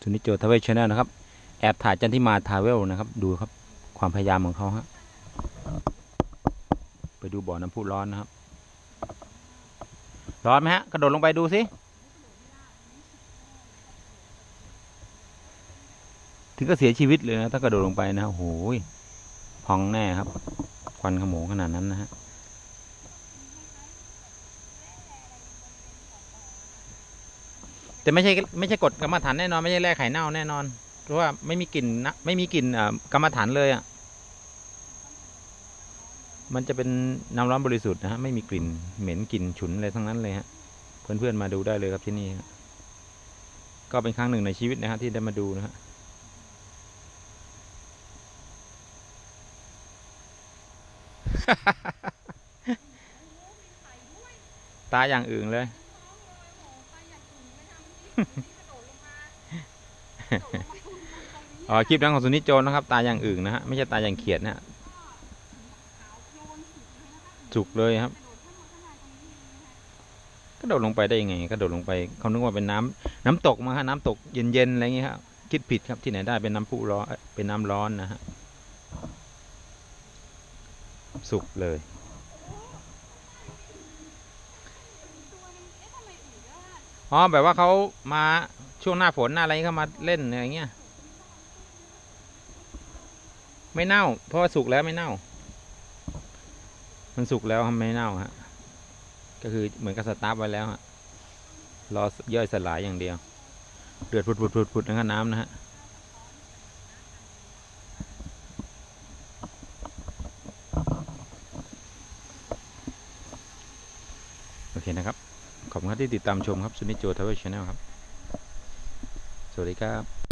สุนิจโจทาเวลชแนลนะครับ แอบถ่ายจันทิมาทาวเวลนะครับ ดูครับ ความพยายามของเขาฮะ ไปดูบ่อน้ำพุร้อนนะครับ ร้อนไหมฮะ กระโดดลงไปดูสิ ถึงก็เสียชีวิตเลยนะ ถ้ากระโดดลงไปนะโอ้โหยพองแน่ครับ ควันขโมงขนาดนั้นนะฮะ แต่ไม่ใช่ไม่ใช่กฎกรรมฐานแน่นอนไม่ใช่แร่ไข่เน่าแน่นอน เพราะว่าไม่มีกลิ่นนะไม่มีกลิ่นอ่ากรรมฐานเลยอะมันจะเป็นน้ำร้อนบริสุทธิ์นะฮะไม่มีกลิ่นเหม็นกลิ่นฉุนอะไรทั้งนั้นเลยฮะเพื่อนๆมาดูได้เลยครับที่นี่ฮะก็เป็นครั้งหนึ่งในชีวิตนะฮะที่ได้มาดูนะฮะตาอย่างอื่นเลย อ๋อคลิปนั้นของสุนิจโจรนะครับ ตาอย่างอื่นนะฮะไม่ใช่ตาอย่างเขียดนะฮะสุกเลยครับกระโดดลงไปได้ยังไงกระโดดลงไปเขานึกว่าเป็นน้ำน้ำตกมาฮะน้ำตกเย็นๆอะไรอย่างเงี้ยครับคิดผิดครับที่ไหนได้เป็นน้ำพุร้อนเอ้ยเป็นน้ำร้อนนะฮะสุกเลย อ๋อแบบว่าเขามาช่วงหน้าฝนหน้าอะไรเขามาเล่นอะไรเงี้ย ไม่เน่า เพราะว่าสุกแล้วไม่เน่า มันสุกแล้วครับไม่เน่าฮะ ก็คือเหมือนกับสตาร์ทไว้แล้วฮะ รอย่อยสลายอย่างเดียว เดือดพุดๆๆๆนะครับน้ำนะฮะโอเคนะครับ ขอบคุณครับที่ติดตามชมครับซุนิโจทาวเวลชาแนลครับ สวัสดีครับ